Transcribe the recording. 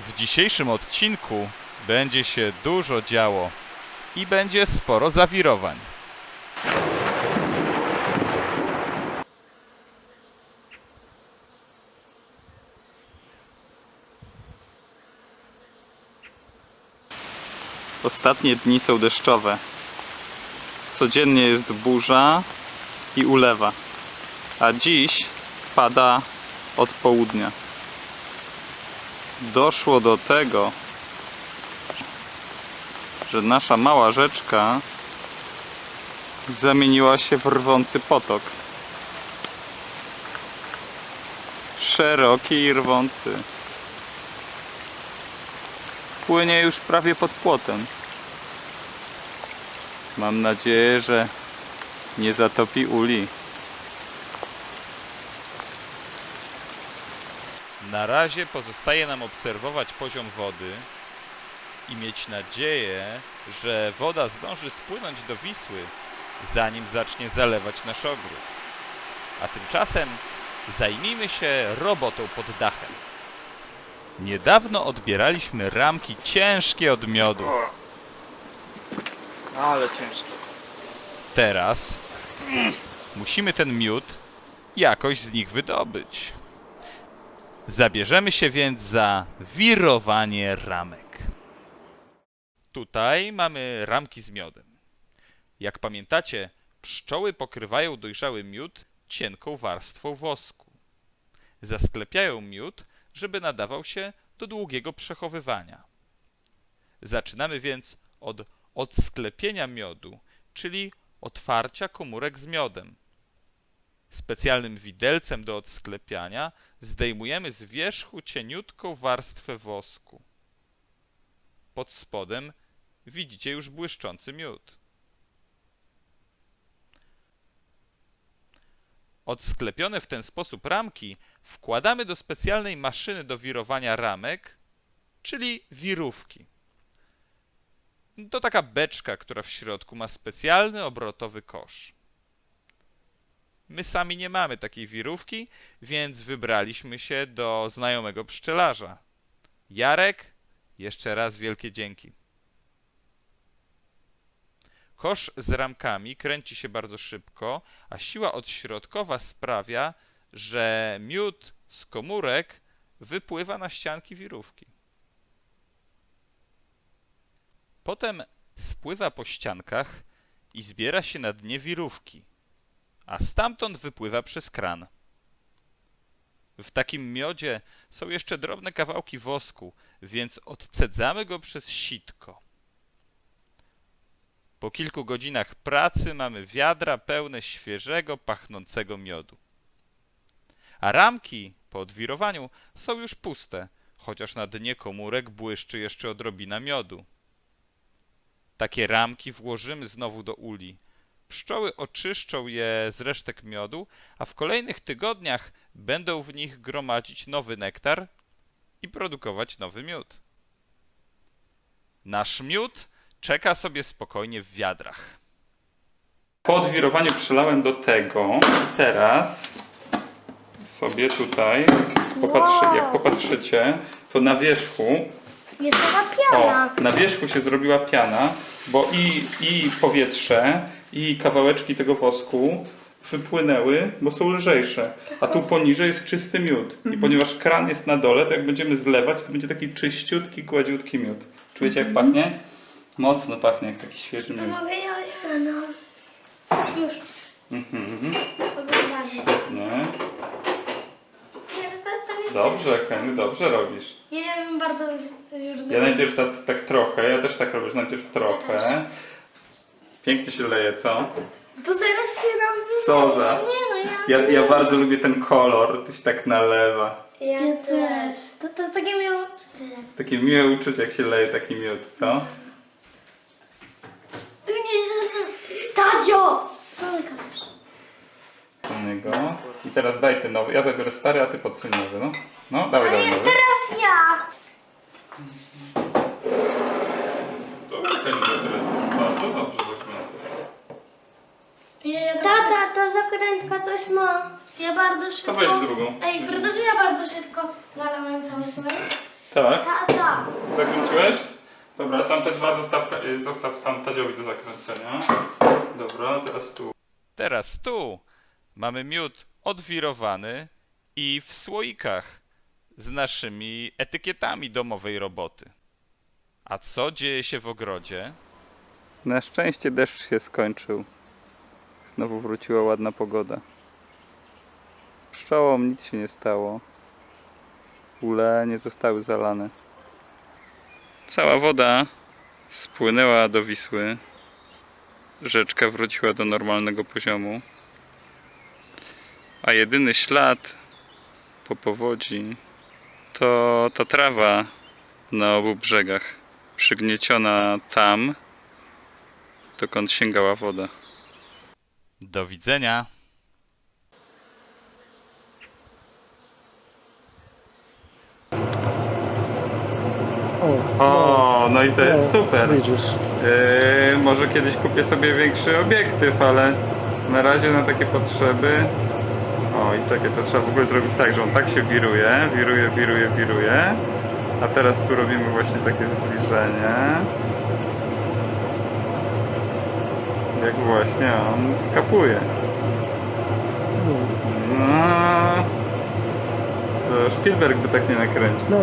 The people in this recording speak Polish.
W dzisiejszym odcinku będzie się dużo działo i będzie sporo zawirowań. Ostatnie dni są deszczowe. Codziennie jest burza i ulewa, a dziś pada od południa. Doszło do tego, że nasza mała rzeczka zamieniła się w rwący potok. Szeroki i rwący. Płynie już prawie pod płotem. Mam nadzieję, że nie zatopi uli. Na razie pozostaje nam obserwować poziom wody i mieć nadzieję, że woda zdąży spłynąć do Wisły, zanim zacznie zalewać nasz ogród. A tymczasem zajmijmy się robotą pod dachem. Niedawno odbieraliśmy ramki ciężkie od miodu. Ale ciężkie. Teraz musimy ten miód jakoś z nich wydobyć. Zabierzemy się więc za wirowanie ramek. Tutaj mamy ramki z miodem. Jak pamiętacie, pszczoły pokrywają dojrzały miód cienką warstwą wosku. Zasklepiają miód, żeby nadawał się do długiego przechowywania. Zaczynamy więc od odsklepienia miodu, czyli otwarcia komórek z miodem. Specjalnym widelcem do odsklepiania zdejmujemy z wierzchu cieniutką warstwę wosku. Pod spodem widzicie już błyszczący miód. Odsklepione w ten sposób ramki wkładamy do specjalnej maszyny do wirowania ramek, czyli wirówki. To taka beczka, która w środku ma specjalny obrotowy kosz. My sami nie mamy takiej wirówki, więc wybraliśmy się do znajomego pszczelarza. Jarek, jeszcze raz wielkie dzięki. Kosz z ramkami kręci się bardzo szybko, a siła odśrodkowa sprawia, że miód z komórek wypływa na ścianki wirówki. Potem spływa po ściankach i zbiera się na dnie wirówki, a stamtąd wypływa przez kran. W takim miodzie są jeszcze drobne kawałki wosku, więc odcedzamy go przez sitko. Po kilku godzinach pracy mamy wiadra pełne świeżego, pachnącego miodu. A ramki po odwirowaniu są już puste, chociaż na dnie komórek błyszczy jeszcze odrobina miodu. Takie ramki włożymy znowu do uli. Pszczoły oczyszczą je z resztek miodu, a w kolejnych tygodniach będą w nich gromadzić nowy nektar i produkować nowy miód. Nasz miód czeka sobie spokojnie w wiadrach. Po odwirowaniu przelałem do tego i teraz sobie tutaj, popatrzy, jak popatrzycie, to na wierzchu Jest taka o, piana. na wierzchu się zrobiła piana, bo i, i powietrze, i kawałeczki tego wosku wypłynęły, bo są lżejsze. A tu poniżej jest czysty miód. I ponieważ kran jest na dole, to jak będziemy zlewać, to będzie taki czyściutki, gładziutki miód. Czujecie jak pachnie? Mocno pachnie jak taki świeży miód. Mogę ja, ja, no. Już. Mhm, Oglądamy. nie? Nie, to, to nie Dobrze, Ken, dobrze robisz. Nie wiem, bardzo już Ja najpierw tak, tak trochę, ja też tak robię, że najpierw trochę. Pięknie się leje, co? To zaraz się nam Co za? Nie no, ja... Ja, ja bardzo lubię ten kolor, to się tak nalewa. Ja, też. To, to jest takie miłe uczucie. Takie miłe uczucie, jak się leje taki miód, co? Tadzio! Zamykasz. Innego. I teraz daj ten nowy. Ja zabiorę stary, a ty podsuń nowy, no. No, dawaj, dawaj nowy. Teraz ja. To bardzo dobrze zakręcasz. ja, ja Tata, ta zakrętka coś ma. Ja bardzo szybko... To weź drugą. Ej, prawda, że ja bardzo szybko nalałem cały smak? Tak. Tata. Zakręciłeś? Dobra, tamte dwa zostaw, y, zostaw tam Tadziowi do zakręcenia. Dobra, teraz tu. Teraz tu mamy miód odwirowany i w słoikach z naszymi etykietami domowej roboty. A co dzieje się w ogrodzie? Na szczęście deszcz się skończył. Znowu wróciła ładna pogoda. Pszczołom nic się nie stało. Ule nie zostały zalane. Cała woda spłynęła do Wisły. Rzeczka wróciła do normalnego poziomu. A jedyny ślad po powodzi to ta trawa na obu brzegach. Przygnieciona tam, dokąd sięgała woda. Do widzenia. O, O, no i to jest no, super. Widzisz. Yy, może kiedyś kupię sobie większy obiektyw, ale na razie na takie potrzeby. O, i czekaj, to trzeba w ogóle zrobić tak, że on tak się wiruje, wiruje, wiruje, wiruje. A teraz tu robimy właśnie takie zbliżenie. Jak właśnie on skapuje. No, No, to Spielberg by tak nie nakręcił. no